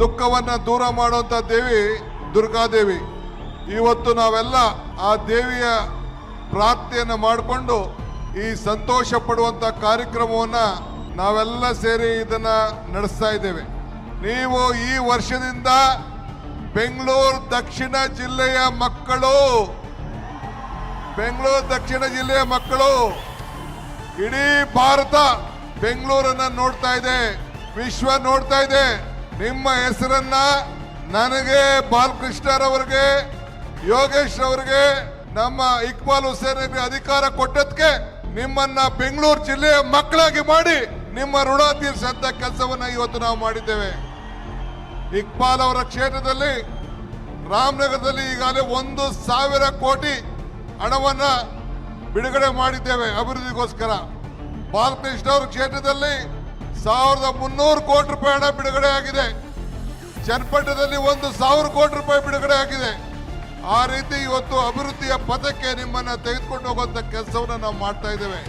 ದುಃಖವನ್ನ ದೂರ ಮಾಡುವಂಥ ದೇವಿ ದುರ್ಗಾದೇವಿ ಇವತ್ತು ನಾವೆಲ್ಲ ಆ ದೇವಿಯ ಪ್ರಾರ್ಥನೆಯನ್ನು ಮಾಡಿಕೊಂಡು ಈ ಸಂತೋಷ ಪಡುವಂಥ ಕಾರ್ಯಕ್ರಮವನ್ನು ನಾವೆಲ್ಲ ಸೇರಿ ಇದನ್ನು ನಡೆಸ್ತಾ ಇದ್ದೇವೆ. ನೀವು ಈ ವರ್ಷದಿಂದ ಬೆಂಗಳೂರು ದಕ್ಷಿಣ ಜಿಲ್ಲೆಯ ಮಕ್ಕಳು, ಬೆಂಗಳೂರು ದಕ್ಷಿಣ ಜಿಲ್ಲೆಯ ಮಕ್ಕಳು, ಇಡೀ ಭಾರತ ಬೆಂಗಳೂರನ್ನು ನೋಡ್ತಾ ಇದೆ, ವಿಶ್ವ ನೋಡ್ತಾ ಇದೆ. ನಿಮ್ಮ ಹೆಸರನ್ನ ನನಗೆ ಬಾಲಕೃಷ್ಣರವರಿಗೆ ಯೋಗೇಶ್ ಅವರಿಗೆ, ನಮ್ಮ ಇಕ್ಬಾಲ್ ಹುಸೇನ್ ಅಧಿಕಾರ ಕೊಟ್ಟದಕ್ಕೆ ನಿಮ್ಮನ್ನ ಬೆಂಗಳೂರು ಜಿಲ್ಲೆಯ ಮಕ್ಕಳಾಗಿ ಮಾಡಿ ನಿಮ್ಮ ಋಣ ತೀರಿಸಂತ ಕೆಲಸವನ್ನ ಇವತ್ತು ನಾವು ಮಾಡಿದ್ದೇವೆ. ಇಕ್ಬಾಲ್ ಅವರ ಕ್ಷೇತ್ರದಲ್ಲಿ ರಾಮನಗರದಲ್ಲಿ ಈಗಾಗಲೇ ಒಂದು ಸಾವಿರ ಕೋಟಿ ಹಣವನ್ನ ಬಿಡುಗಡೆ ಮಾಡಿದ್ದೇವೆ ಅಭಿವೃದ್ಧಿಗೋಸ್ಕರ. ಬಾಲಕೃಷ್ಣ ಅವರ ಕ್ಷೇತ್ರದಲ್ಲಿ ಸಾವಿರದ ಮುನ್ನೂರು ಕೋಟಿ ರೂಪಾಯಿ ಹಣ ಬಿಡುಗಡೆ ಆಗಿದೆ. ಚನ್ನಪಟ್ಟಣದಲ್ಲಿ ಒಂದು ಸಾವಿರ ಕೋಟಿ ರೂಪಾಯಿ ಬಿಡುಗಡೆ ಆಗಿದೆ. ಆ ರೀತಿ ಇವತ್ತು ಅಭಿವೃದ್ಧಿಯ ಪಥಕ್ಕೆ ನಿಮ್ಮನ್ನ ತೆಗೆದುಕೊಂಡು ಹೋಗುವಂಥ ಕೆಲಸವನ್ನ ನಾವು ಮಾಡ್ತಾ ಇದ್ದೇವೆ.